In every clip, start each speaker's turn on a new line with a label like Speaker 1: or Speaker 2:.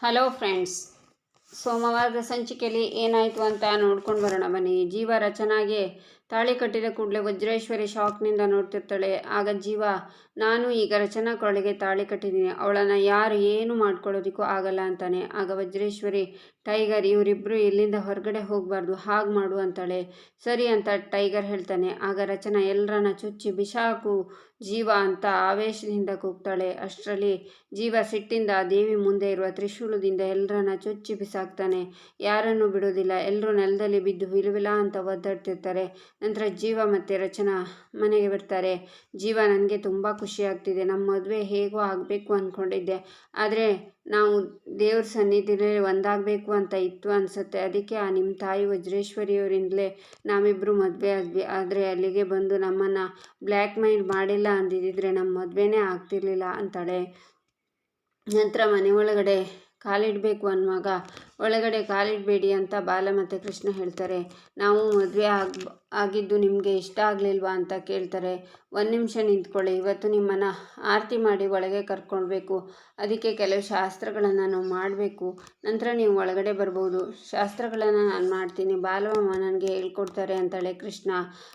Speaker 1: Hello friends ಸೋಮವಾರದ ಸಂಚಿಕೆಯಲ್ಲಿ ಏನಾಯಿತು ಅಂತ ನೋಡ್ಕೊಂಡು ಬರೋಣ ಬನ್ನಿ. ಜೀವ ರಚನಾಗೆ ತಾಳಿ ಕಟ್ಟಿದ ಕೂಡಲೇ ವಜ್ರೇಶ್ವರಿ ಶಾಕ್ನಿಂದ ನೋಡ್ತಿರ್ತಾಳೆ. ಆಗ ಜೀವ, ನಾನು ಈಗ ರಚನಾ ಕೊಳಗೆ ತಾಳಿ ಕಟ್ಟಿದ್ದೀನಿ ಅವಳನ್ನು ಯಾರು ಏನು ಮಾಡ್ಕೊಳ್ಳೋದಕ್ಕೂ ಆಗಲ್ಲ ಅಂತಾನೆ. ಆಗ ವಜ್ರೇಶ್ವರಿ, ಟೈಗರ್ ಇವರಿಬ್ಬರು ಇಲ್ಲಿಂದ ಹೊರಗಡೆ ಹೋಗಬಾರ್ದು, ಹಾಗೆ ಮಾಡು ಅಂತಾಳೆ. ಸರಿ ಅಂತ ಟೈಗರ್ ಹೇಳ್ತಾನೆ. ಆಗ ರಚನಾ ಎಲ್ಲರನ್ನ ಚುಚ್ಚಿ ಬಿಸಾಕು ಜೀವ ಅಂತ ಆವೇಶದಿಂದ ಕೂಗ್ತಾಳೆ. ಅಷ್ಟರಲ್ಲಿ ಜೀವ ಸಿಟ್ಟಿಂದ ದೇವಿ ಮುಂದೆ ಇರುವ ತ್ರಿಶೂಲದಿಂದ ಎಲ್ಲರನ್ನ ಚುಚ್ಚಿ ಬಿಸಾಕ್ತಾನೆ. ಯಾರನ್ನು ಬಿಡೋದಿಲ್ಲ. ಎಲ್ಲರೂ ನೆಲದಲ್ಲಿ ಬಿದ್ದು ವಿಲುವಿಲ್ಲ ಅಂತ ಒದ್ದಾಡ್ತಿರ್ತಾರೆ. ನಂತರ ಜೀವ ಮತ್ತು ರಚನಾ ಮನೆಗೆ ಬರ್ತಾರೆ. ಜೀವ ನನಗೆ ತುಂಬ ಖುಷಿ ಆಗ್ತಿದೆ. ನಮ್ಮ ಮದುವೆ ಹೇಗೋ ಆಗಬೇಕು ಅಂದ್ಕೊಂಡಿದ್ದೆ ಆದರೆ ನಾವು ದೇವ್ರ ಸನ್ನಿಧಿಯಲ್ಲಿ ಒಂದಾಗಬೇಕು ಅಂತ ಇತ್ತು ಅನಿಸುತ್ತೆ. ಅದಕ್ಕೆ ಆ ನಿಮ್ಮ ತಾಯಿ ವಜ್ರೇಶ್ವರಿಯವರಿಂದಲೇ ನಾವಿಬ್ಬರು ಮದುವೆ ಆದ್ವಿ. ಆದರೆ ಅಲ್ಲಿಗೆ ಬಂದು ನಮ್ಮನ್ನು ಬ್ಲ್ಯಾಕ್ ಮೈಲ್ ಮಾಡಿಲ್ಲ ಅಂದಿದ್ದರೆ ನಮ್ಮ ಮದುವೆನೇ ಆಗ್ತಿರ್ಲಿಲ್ಲ ಅಂತಾಳೆ. ನಂತರ ಮನೆ ಒಳಗಡೆ ಕಾಲಿಡಬೇಕು ಅನ್ನುವಾಗ, ಒಳಗಡೆ ಕಾಲಿಡಬೇಡಿ ಅಂತ ಬಾಲ ಮತ್ತು ಕೃಷ್ಣ ಹೇಳ್ತಾರೆ. ನಾವು ಮದುವೆ ಆಗಿ, ಆಗಿದ್ದು ನಿಮಗೆ ಇಷ್ಟ ಆಗಲಿಲ್ವಾ? ಅಂತ ಕೇಳ್ತಾರೆ. ಒಂದು ನಿಮಿಷ ನಿಂತ್ಕೊಳ್ಳಿ, ಇವತ್ತು ನಿಮ್ಮನ್ನು ಆರತಿ ಮಾಡಿ ಒಳಗೆ ಕರ್ಕೊಳ್ಬೇಕು ಅದಕ್ಕೆ ಕೆಲವು ಶಾಸ್ತ್ರಗಳನ್ನು ನಾವು ಮಾಡಬೇಕು. ನಂತರ ನೀವು ಒಳಗಡೆ ಬರ್ಬೋದು. ಶಾಸ್ತ್ರಗಳನ್ನು ನಾನು ಮಾಡ್ತೀನಿ. ಬಾಲವಮ್ಮ ನನಗೆ ಹೇಳ್ಕೊಡ್ತಾರೆ ಅಂತಾಳೆ ಕೃಷ್ಣ.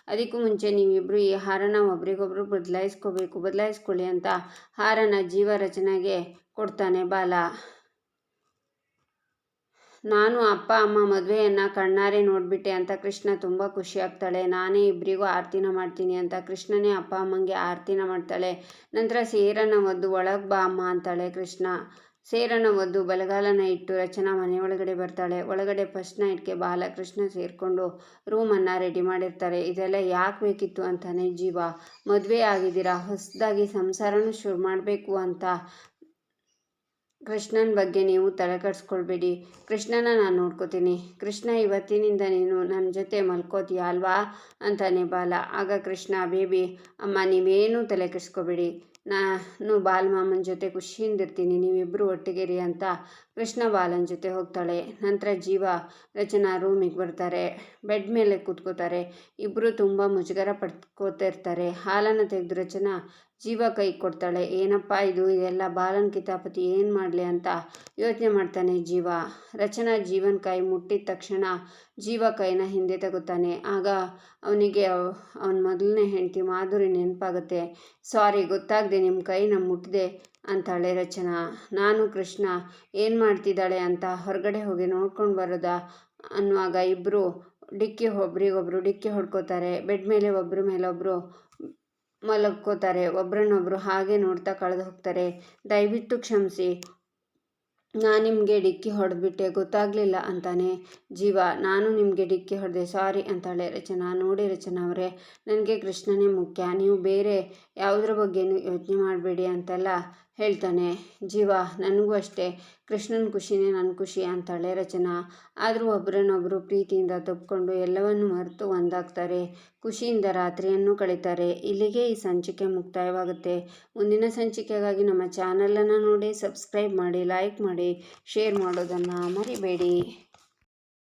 Speaker 1: ಅದಕ್ಕೂ ಮುಂಚೆ ನೀವಿಬ್ಬರು ಈ ಹಾರನ ಒಬ್ರಿಗೊಬ್ರು ಬದಲಾಯಿಸ್ಕೋಬೇಕು. ಬದಲಾಯಿಸ್ಕೊಳ್ಳಿ ಅಂತ ಹಾರನ ಜೀವ ರಚನೆಗೆ ಕೊಡ್ತಾನೆ ಬಾಲ. ನಾನು ಅಪ್ಪ, ಅಮ್ಮ ಮದುವೆಯನ್ನು ಕಣ್ಣಾರೆ ನೋಡಿಬಿಟ್ಟೆ ಅಂತ ಕೃಷ್ಣ ತುಂಬ ಖುಷಿಯಾಗ್ತಾಳೆ. ನಾನೇ ಇಬ್ಬರಿಗೂ ಆರ್ತಿನ ಮಾಡ್ತೀನಿ ಅಂತ ಕೃಷ್ಣನೇ ಅಪ್ಪ, ಅಮ್ಮಂಗೆ ಆರ್ತಿನ ಮಾಡ್ತಾಳೆ. ನಂತರ ಸೇರನ್ನು ಒದ್ದು ಒಳಗೆ ಬಾ ಅಮ್ಮ ಅಂತಾಳೆ ಕೃಷ್ಣ. ಸೇರನ್ನು ಒದ್ದು ಬಲಗಾಲನ ಇಟ್ಟು ರಚನಾ ಮನೆ ಒಳಗಡೆ ಬರ್ತಾಳೆ. ಒಳಗಡೆ ಫಸ್ಟ್ ನೈಟ್ಗೆ ಬಾಲಕೃಷ್ಣ ಸೇರಿಕೊಂಡು ರೂಮನ್ನು ರೆಡಿ ಮಾಡಿರ್ತಾರೆ. ಇದೆಲ್ಲ ಯಾಕೆ ಬೇಕಿತ್ತು ಅಂತಾನೆ ಜೀವ. ಮದುವೆ ಆಗಿದ್ದೀರಾ? ಹೊಸದಾಗಿ ಸಂಸಾರನೂ ಶುರು ಮಾಡಬೇಕು ಅಂತ ಕೃಷ್ಣನ ಬಗ್ಗೆ ನೀವು ತಲೆಕಡಿಸ್ಕೊಳ್ಬೇಡಿ. ಕೃಷ್ಣನ ನಾನು ನೋಡ್ಕೋತೀನಿ. ಕೃಷ್ಣ ಇವತ್ತಿನಿಂದ ನೀನು ನನ್ನ ಜೊತೆ ಮಲ್ಕೋತೀಯ ಅಲ್ವಾ? ಅಂತಾನೆ ಬಾಲ. ಆಗ ಕೃಷ್ಣ, ಬೇಬಿ, ಅಮ್ಮ ನೀವೇನೂ ತಲೆ ಕೆಡಿಸ್ಕೋಬೇಡಿ ನಾನು ಬಾಲಮಾಮನ ಜೊತೆ ಖುಷಿಯಿಂದಿರ್ತೀನಿ ನೀವಿಬ್ಬರು ಒಟ್ಟಿಗೆರಿ ಅಂತ ಕೃಷ್ಣ ಬಾಲನ ಜೊತೆ ಹೋಗ್ತಾಳೆ. ನಂತರ ಜೀವ ರಚನಾ ರೂಮಿಗೆ ಬರ್ತಾರೆ. ಬೆಡ್ ಮೇಲೆ ಕೂತ್ಕೋತಾರೆ. ಇಬ್ಬರು ತುಂಬ ಮುಜುಗರ ಪಡ್ಕೋತಿರ್ತಾರೆ ಹಾಲನ್ನು ತೆಗೆದು ರಚನಾ ಜೀವ ಕೈ ಕೊಡ್ತಾಳೆ. ಏನಪ್ಪ ಇದು? ಇದೆಲ್ಲ ಬಾಲನ್ ಕಿತಾಪತಿ ಏನು ಮಾಡಲಿ ಅಂತ ಯೋಚನೆ ಮಾಡ್ತಾನೆ ಜೀವ. ರಚನಾ ಜೀವನ ಕೈ ಮುಟ್ಟಿದ ತಕ್ಷಣ ಜೀವ ಕೈನ ಹಿಂದೆ ತಗೋತಾನೆ ಆಗ ಅವನಿಗೆ ಅವನ ಮೊದಲನೇ ಹೆಂಡತಿ ಮಾಧುರಿ ನೆನಪಾಗುತ್ತೆ. ಸಾರಿ, ಗೊತ್ತಾಗದೆ ನಿಮ್ಮ ಕೈನ ಮುಟ್ಟಿದೆ ಅಂತಾಳೆ ರಚನಾ. ನಾನು ಕೃಷ್ಣ, ಏನು ಮಾಡ್ತಿದ್ದಾಳೆ ಅಂತ ಹೊರಗಡೆ ಹೋಗಿ ನೋಡ್ಕೊಂಡು ಬರೋದಾ? ಅನ್ನುವಾಗ ಇಬ್ಬರು ಡಿಕ್ಕಿ ಒಬ್ರಿಗೊಬ್ರು ಡಿಕ್ಕಿ ಹೊಡ್ಕೋತಾರೆ. ಬೆಡ್ ಮೇಲೆ ಒಬ್ಬರ ಮೇಲೆ ಒಬ್ಬರು ಮಲಗ್ಕೋತಾರೆ. ಒಬ್ರನ್ನೊಬ್ರು ಹಾಗೆ ನೋಡ್ತಾ ಕಳೆದು ಹೋಗ್ತಾರೆ. ದಯವಿಟ್ಟು ಕ್ಷಮಿಸಿ. ನಾನು ನಿಮಗೆ ಡಿಕ್ಕಿ ಹೊಡೆದ್ಬಿಟ್ಟೆ, ಗೊತ್ತಾಗಲಿಲ್ಲ ಅಂತಾನೆ. ಜೀವ, ನಾನು ನಿಮಗೆ ಡಿಕ್ಕಿ ಹೊಡೆದೆ. ಸಾರಿ ಅಂತಾಳೆ ರಚನಾ. ನೋಡಿ ರಚನಾ ಅವರೇ, ನನಗೆ ಕೃಷ್ಣನೇ ಮುಖ್ಯ. ನೀವು ಬೇರೆ ಯಾವುದ್ರ ಬಗ್ಗೆನೂ ಯೋಚನೆ ಮಾಡಬೇಡಿ ಅಂತೆಲ್ಲ. ಹೇಳ್ತಾನೆ, ಜೀವ, ನನಗೂ ಅಷ್ಟೇ. ಕೃಷ್ಣನ ಖುಷಿನೇ ನನ್ನ ಖುಷಿ ಅಂತಾಳೆ ರಚನಾ. ಆದರೂ ಒಬ್ಬರನ್ನೊಬ್ಬರು ಪ್ರೀತಿಯಿಂದ ತಪ್ಪಿಕೊಂಡು ಎಲ್ಲವನ್ನು ಮರೆತು ಒಂದಾಗ್ತಾರೆ. ಖುಷಿಯಿಂದ ರಾತ್ರಿಯನ್ನು ಕಳೀತಾರೆ. ಇಲ್ಲಿಗೆ ಈ ಸಂಚಿಕೆ ಮುಕ್ತಾಯವಾಗುತ್ತೆ. ಮುಂದಿನ ಸಂಚಿಕೆಗಾಗಿ ನಮ್ಮ ಚಾನಲನ್ನು ನೋಡಿ, ಸಬ್ಸ್ಕ್ರೈಬ್ ಮಾಡಿ, ಲೈಕ್ ಮಾಡಿ, ಶೇರ್ ಮಾಡೋದನ್ನು ಮರಿಬೇಡಿ.